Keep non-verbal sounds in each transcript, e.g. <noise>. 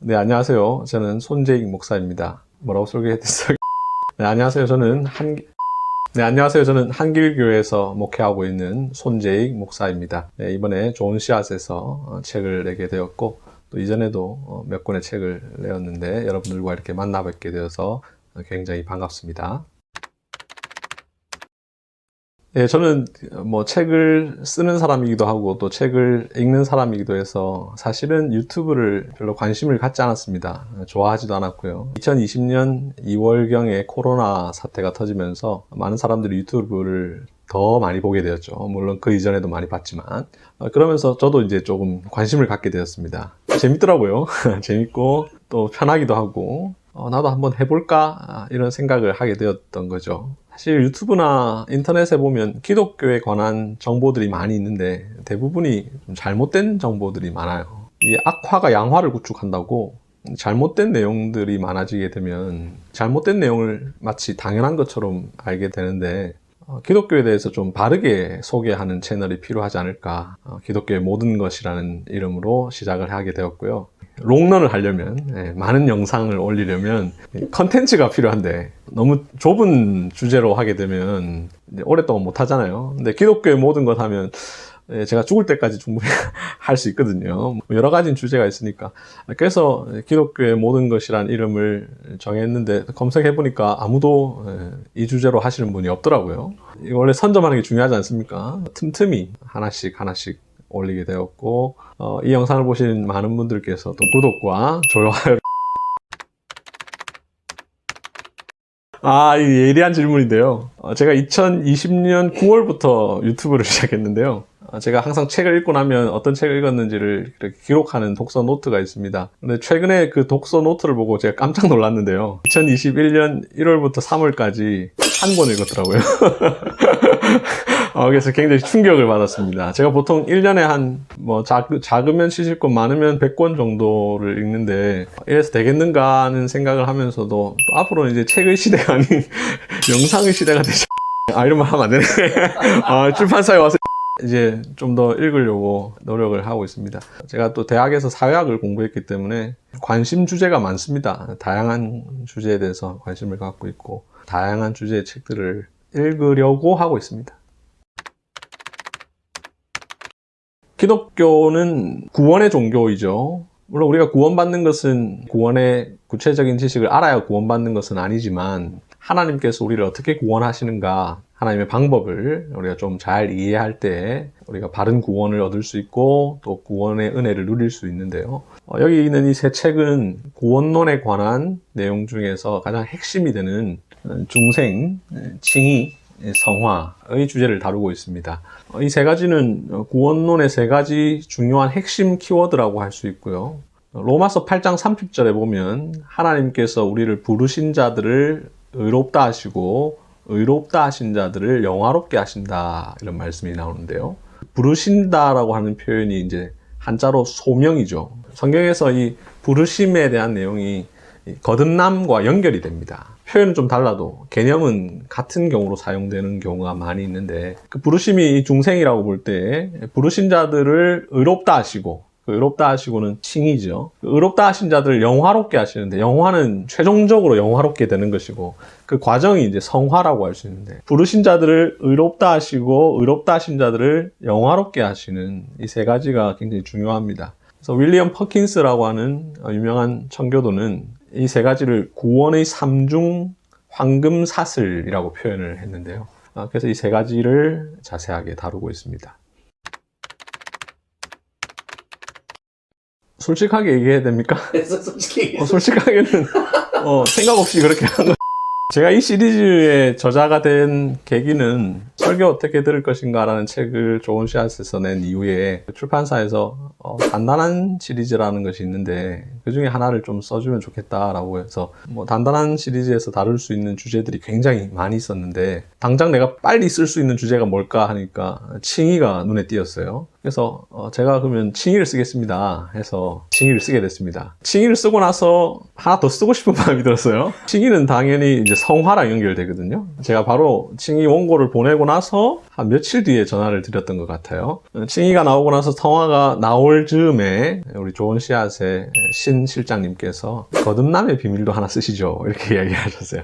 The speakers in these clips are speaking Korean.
네, 안녕하세요. 저는 손재익 목사입니다. 뭐라고 소개해드렸어요? 네, 안녕하세요. 저는 한, 네, 안녕하세요. 저는 한길교회에서 목회하고 있는 손재익 목사입니다. 네, 이번에 좋은 씨앗에서 어, 책을 내게 되었고, 또 이전에도 어, 몇 권의 책을 내었는데, 여러분들과 이렇게 만나 뵙게 되어서 어, 굉장히 반갑습니다. 예, 저는 뭐 책을 쓰는 사람이기도 하고 또 책을 읽는 사람이기도 해서 사실은 유튜브를 별로 관심을 갖지 않았습니다. 좋아하지도 않았고요. 2020년 2월경에 코로나 사태가 터지면서 많은 사람들이 유튜브를 더 많이 보게 되었죠. 물론 그 이전에도 많이 봤지만. 어, 그러면서 저도 이제 조금 관심을 갖게 되었습니다. 재밌더라고요. <laughs> 재밌고 또 편하기도 하고 어, 나도 한번 해볼까 아, 이런 생각을 하게 되었던 거죠. 사실 유튜브나 인터넷에 보면 기독교에 관한 정보들이 많이 있는데 대부분이 좀 잘못된 정보들이 많아요. 이 악화가 양화를 구축한다고 잘못된 내용들이 많아지게 되면 잘못된 내용을 마치 당연한 것처럼 알게 되는데 어, 기독교에 대해서 좀 바르게 소개하는 채널이 필요하지 않을까. 어, 기독교의 모든 것이라는 이름으로 시작을 하게 되었고요. 롱런을 하려면, 예, 많은 영상을 올리려면 컨텐츠가 필요한데 너무 좁은 주제로 하게 되면 오랫동안 못 하잖아요. 근데 기독교의 모든 것 하면 예, 제가 죽을 때까지 충분히 <laughs> 할 수 있거든요. 여러 가지 주제가 있으니까. 그래서 기독교의 모든 것이란 이름을 정했는데 검색해 보니까 아무도 예, 이 주제로 하시는 분이 없더라고요. 원래 선점하는 게 중요하지 않습니까? 틈틈이 하나씩 하나씩 올리게 되었고, 어, 이 영상을 보신 많은 분들께서 또 구독과 좋아요. 아, 이 예리한 질문인데요. 어, 제가 2020년 9월부터 유튜브를 <laughs> 시작했는데요. 어, 제가 항상 책을 읽고 나면 어떤 책을 읽었는지를 기록하는 독서 노트가 있습니다. 근데 최근에 그 독서 노트를 보고 제가 깜짝 놀랐는데요. 2021년 1월부터 3월까지 한 권 읽었더라고요. <laughs> 어, 그래서 굉장히 충격을 받았습니다. 제가 보통 1년에 한, 뭐, 작, 작으면 70권, 많으면 100권 정도를 읽는데, 이래서 되겠는가 하는 생각을 하면서도, 또 앞으로는 이제 책의 시대가 아닌 <laughs> 영상의 시대가 되죠. 아, 이런 말 하면 안 되네. <laughs> 아, 출판사에 와서 이제 좀 더 읽으려고 노력을 하고 있습니다. 제가 또 대학에서 사회학을 공부했기 때문에 관심 주제가 많습니다. 다양한 주제에 대해서 관심을 갖고 있고, 다양한 주제의 책들을 읽으려고 하고 있습니다. 기독교는 구원의 종교이죠. 물론 우리가 구원받는 것은 구원의 구체적인 지식을 알아야 구원받는 것은 아니지만 하나님께서 우리를 어떻게 구원하시는가 하나님의 방법을 우리가 좀 잘 이해할 때 우리가 바른 구원을 얻을 수 있고 또 구원의 은혜를 누릴 수 있는데요. 어, 여기 있는 이 세 책은 구원론에 관한 내용 중에서 가장 핵심이 되는 중생, 칭의, 성화의 주제를 다루고 있습니다. 어, 이세 가지는 구원론의 세 가지 중요한 핵심 키워드라고 할 수 있고요. 로마서 8장 30절에 보면 하나님께서 우리를 부르신 자들을 의롭다 하시고 의롭다 하신 자들을 영화롭게 하신다 이런 말씀이 나오는데요. 부르신다라고 하는 표현이 이제 한자로 소명이죠. 성경에서 이 부르심에 대한 내용이 거듭남과 연결이 됩니다. 표현은 좀 달라도 개념은 같은 경우로 사용되는 경우가 많이 있는데 그 부르심이 중생이라고 볼 때 부르신 자들을 의롭다 하시고 그 의롭다 하시고는 칭이죠. 그 의롭다 하신 자들을 영화롭게 하시는데 영화는 최종적으로 영화롭게 되는 것이고 그 과정이 이제 성화라고 할 수 있는데 부르신 자들을 의롭다 하시고 의롭다 하신 자들을 영화롭게 하시는 이 세 가지가 굉장히 중요합니다. 그래서 윌리엄 퍼킨스라고 하는 유명한 청교도는 이 세 가지를 구원의 삼중 황금 사슬이라고 표현을 했는데요. 아, 그래서 이 세 가지를 자세하게 다루고 있습니다. 솔직하게 얘기해야 됩니까? 그래서 솔직히 어, 솔직하게는 어, 생각 없이 그렇게 한 거. 제가 이 시리즈의 저자가 된 계기는 설교 어떻게 들을 것인가라는 책을 좋은 씨앗에서 낸 이후에 출판사에서 어, 단단한 시리즈라는 것이 있는데 그 중에 하나를 좀 써주면 좋겠다라고 해서 뭐 단단한 시리즈에서 다룰 수 있는 주제들이 굉장히 많이 있었는데 당장 내가 빨리 쓸 수 있는 주제가 뭘까 하니까 칭의가 눈에 띄었어요. 그래서 어, 제가 그러면 칭의를 쓰겠습니다 해서 칭의를 쓰게 됐습니다. 칭의를 쓰고 나서 하나 더 쓰고 싶은 <laughs> 마음이 들었어요. 칭의는 당연히 이제 성화랑 연결되거든요. 제가 바로 칭의 원고를 보내고 나서 한 며칠 뒤에 전화를 드렸던 것 같아요. 칭의가 나오고 나서 성화가 나올 즈음에 우리 좋은 씨앗의 이하 신 실장님께서 거듭남의 비밀도 하나 쓰시죠. 이렇게 <laughs> 이야기하셨어요.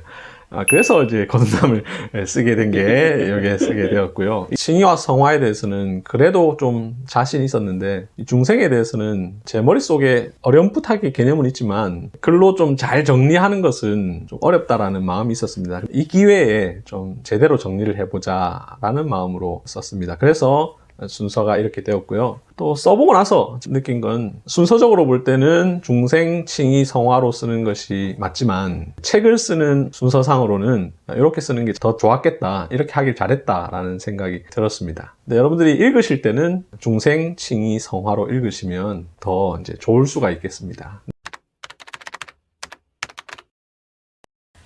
아, 그래서 이제 거듭남을 <laughs> 쓰게 된 게 여기에 쓰게 되었고요. 이 칭의와 성화에 대해서는 그래도 좀 자신 있었는데 이 중생에 대해서는 제 머릿속에 어렴풋하게 개념은 있지만 글로 좀 잘 정리하는 것은 좀 어렵다라는 마음이 있었습니다. 이 기회에 좀 제대로 정리를 해보자라는 마음으로 썼습니다. 그래서 순서가 이렇게 되었고요. 또 써보고 나서 느낀 건 순서적으로 볼 때는 중생, 칭의, 성화로 쓰는 것이 맞지만 책을 쓰는 순서상으로는 이렇게 쓰는 게 더 좋았겠다. 이렇게 하길 잘했다라는 생각이 들었습니다. 근데 여러분들이 읽으실 때는 중생, 칭의, 성화로 읽으시면 더 이제 좋을 수가 있겠습니다.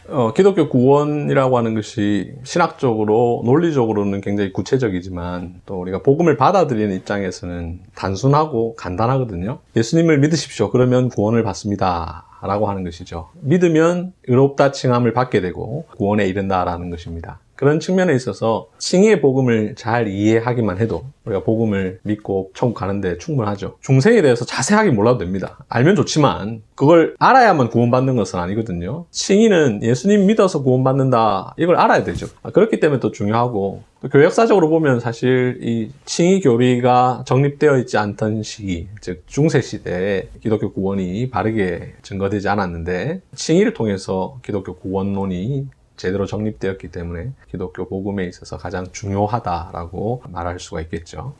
어, 기독교 구원이라고 하는 것이 신학적으로, 논리적으로는 굉장히 구체적이지만 또 우리가 복음을 받아들이는 입장에서는 단순하고 간단하거든요. 예수님을 믿으십시오. 그러면 구원을 받습니다. 라고 하는 것이죠. 믿으면 의롭다 칭함을 받게 되고 구원에 이른다라는 것입니다. 그런 측면에 있어서 칭의의 복음을 잘 이해하기만 해도 우리가 복음을 믿고 천국 가는데 충분하죠. 중생에 대해서 자세하게 몰라도 됩니다. 알면 좋지만 그걸 알아야만 구원받는 것은 아니거든요. 칭의는 예수님 믿어서 구원받는다 이걸 알아야 되죠. 아, 그렇기 때문에 또 중요하고 또 교역사적으로 보면 사실 이 칭의 교리가 정립되어 있지 않던 시기, 즉 중세 시대에 기독교 구원이 바르게 증거되지 않았는데 칭의를 통해서 기독교 구원론이 제대로 정립되었기 때문에 기독교 복음에 있어서 가장 중요하다라고 말할 수가 있겠죠.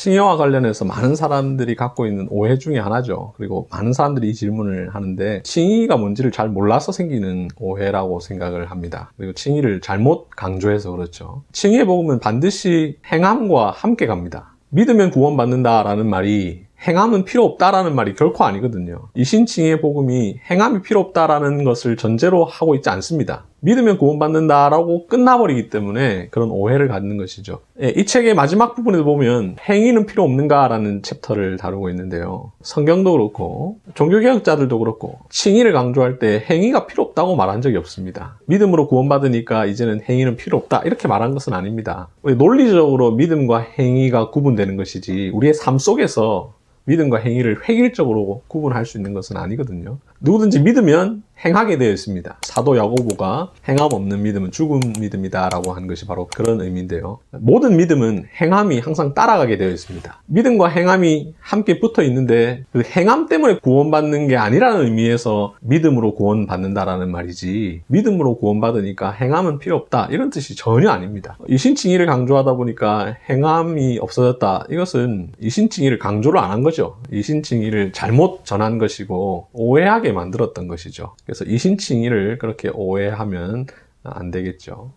칭의와 관련해서 많은 사람들이 갖고 있는 오해 중에 하나죠. 그리고 많은 사람들이 이 질문을 하는데 칭의가 뭔지를 잘 몰라서 생기는 오해라고 생각을 합니다. 그리고 칭의를 잘못 강조해서 그렇죠. 칭의의 복음은 반드시 행함과 함께 갑니다. 믿으면 구원받는다라는 말이 행함은 필요 없다라는 말이 결코 아니거든요. 이 신칭의 복음이 행함이 필요 없다라는 것을 전제로 하고 있지 않습니다. 믿으면 구원받는다라고 끝나버리기 때문에 그런 오해를 갖는 것이죠. 예, 이 책의 마지막 부분에 보면 행위는 필요 없는가라는 챕터를 다루고 있는데요. 성경도 그렇고 종교개혁자들도 그렇고 칭의를 강조할 때 행위가 필요 없다고 말한 적이 없습니다. 믿음으로 구원받으니까 이제는 행위는 필요 없다 이렇게 말한 것은 아닙니다. 논리적으로 믿음과 행위가 구분되는 것이지 우리의 삶 속에서 믿음과 행위를 획일적으로 구분할 수 있는 것은 아니거든요. 누구든지 믿으면 행하게 되어 있습니다. 사도 야고보가 행함 없는 믿음은 죽은 믿음이다라고 하는 것이 바로 그런 의미인데요. 모든 믿음은 행함이 항상 따라가게 되어 있습니다. 믿음과 행함이 함께 붙어 있는데 그 행함 때문에 구원받는 게 아니라는 의미에서 믿음으로 구원받는다라는 말이지 믿음으로 구원받으니까 행함은 필요 없다 이런 뜻이 전혀 아닙니다. 이신칭의를 강조하다 보니까 행함이 없어졌다 이것은 이신칭의를 강조를 안 한 거죠. 이신칭의를 잘못 전한 것이고 오해하게 만들었던 것이죠. 그래서 이신칭의를 그렇게 오해하면 안 되겠죠.